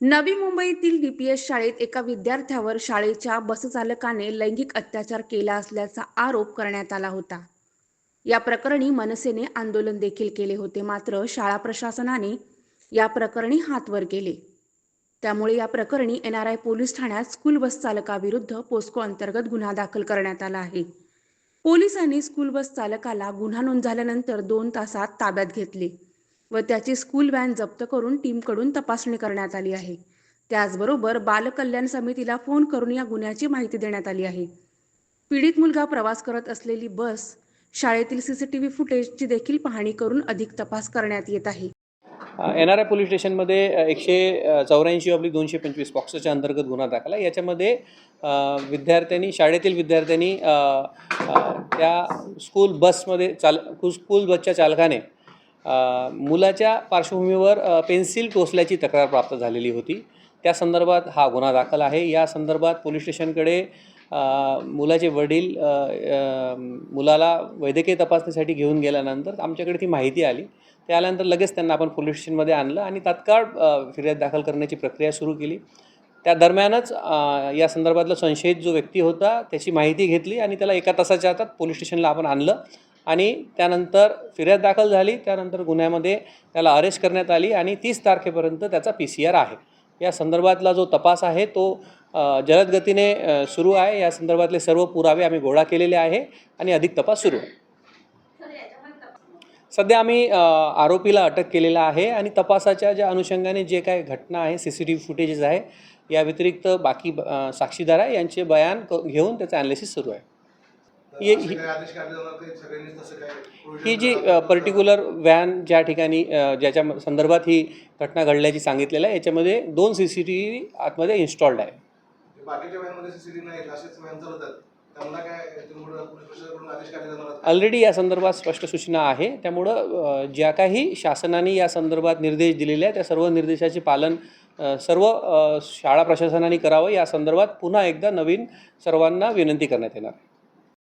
नवी मुंबईतील डीपीएस शाळेत एका विद्यार्थ्यावर शाळेच्या बसचालकाने लैंगिक अत्याचार केला असल्याचा आरोप करण्यात आला होता. या प्रकरणी मनसेने आंदोलन देखील केले होते मात्र शाळा प्रशासनाने या प्रकरणी हातवर केले. त्यामुळे या प्रकरणी एन आर आय पोलीस ठाण्यात स्कूल बस चालकाविरुद्ध पोस्को अंतर्गत गुन्हा दाखल करण्यात आला आहे. पोलिसांनी स्कूल बस चालकाला गुन्हा नोंद झाल्यानंतर दोन तासात ताब्यात घेतले. व त्याची स्कूल व्हॅन जप्त करून टीमकडून तपासणी करण्यात आली आहे. त्याचबरोबर बालकल्याण समितीला फोन करून या गुन्ह्याची माहिती देण्यात आली आहे. पीडित मुलगा प्रवास करत असलेली बस शाळेतील सीसीटीव्ही फुटेजची देखील पाहणी करून अधिक तपास करण्यात येत आहे. एन आर आय पोलीस स्टेशनमध्ये एकशे चौऱ्याऐंशी ऑब्लिक दोनशे पंचवीस पॉक्सोच्या अंतर्गत गुन्हा दाखल आहे. याच्यामध्ये विद्यार्थ्यांनी शाळेतील विद्यार्थ्यांनी त्या स्कूल बसमध्ये चाल स्कूल बसच्या चालकाने मुलाच्या पार्श्वभूमीवर पेन्सिल टोचल्याची तक्रार प्राप्त झालेली होती. त्या संदर्भात हा गुन्हा दाखल आहे. या संदर्भात पोलीस स्टेशनकडे मुलाचे वडील मुलाला वैद्यकीय तपासणीसाठी घेऊन गेल्यानंतर आमच्याकडे ती माहिती आली. ते आल्यानंतर लगेच त्यांना आपण पोलीस स्टेशनमध्ये आणलं आणि तात्काळ फिर्याद दाखल करण्याची प्रक्रिया सुरू केली. त्या दरम्यानच या संदर्भातला संशयित जो व्यक्ती होता त्याची माहिती घेतली आणि त्याला एका तासाच्या आतात पोलीस स्टेशनला आपण आणलं. आणि त्यानंतर फिर्याद दाखल झाली त्यानंतर गुन्ह्यामध्ये त्याला अरेस्ट करण्यात आली आणि तीस तारखेपर्यंत त्याचा पी सी आर आहे. या संदर्भातला जो तपास आहे तो जलद गतीने सुरू आहे. या संदर्भातले सर्व पुरावे आम्ही गोळा केलेले आहे आणि अधिक तपास सुरू. आहे सध्या आम्ही आरोपीला अटक केलेला आहे आणि तपासाच्या ज्या अनुषंगाने जे काही घटना आहे C C T V footages आहे या व्यतिरिक्त बाकी साक्षीदार आहे यांचे बयान क- घेऊन त्याचं ॲनालिसिस सुरू आहे. ही- काय ही जी पर्टिक्युलर व्हॅन ज्या ठिकाणी ज्याच्या संदर्भात ही घटना घडल्याची सांगितलेलं आहे याच्यामध्ये दोन सी सी टी व्ही आतमध्ये इन्स्टॉल्ड आहे? ऑलरेडी या संदर्भात स्पष्ट सूचना आहे. त्यामुळं ज्या काही शासनाने या संदर्भात निर्देश दिलेले आहेत त्या सर्व निर्देशाचे पालन सर्व शाळा प्रशासनाने करावं. या संदर्भात पुन्हा एकदा नवीन सर्वांना विनंती करण्यात येणार आहे.